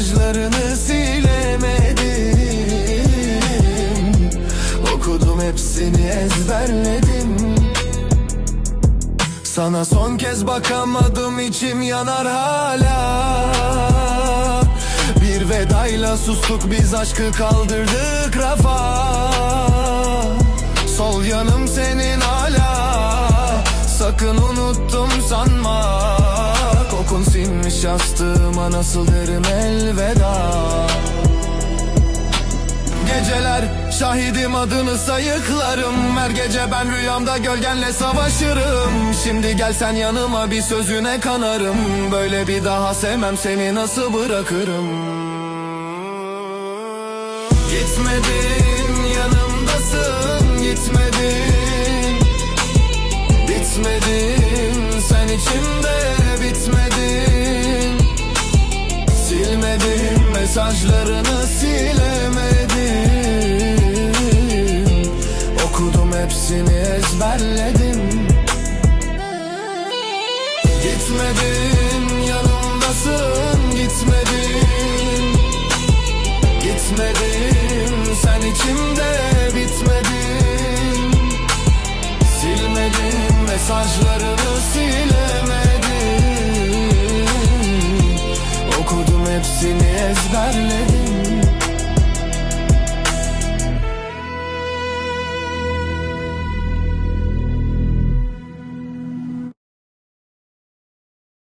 mesajlarını silemedim. Okudum hepsini ezberledim. Sana son kez bakamadım içim yanar hala. Bir vedayla sustuk biz aşkı kaldırdık rafa. Sol yanım senin yastığıma nasıl derim elveda? Geceler şahidim adını sayıklarım. Her gece ben rüyamda gölgenle savaşırım. Şimdi gelsen yanıma bir sözüne kanarım. Böyle bir daha sevmem seni nasıl bırakırım? Gitmedin yanımdasın. Gitmedin Bitmedin. Sen içimde mesajlarını silemedim. Okudum hepsini ezberledim. Gitmedin yanımdasın gitmedin. Gitmedin sen içimde Seni ezberledim.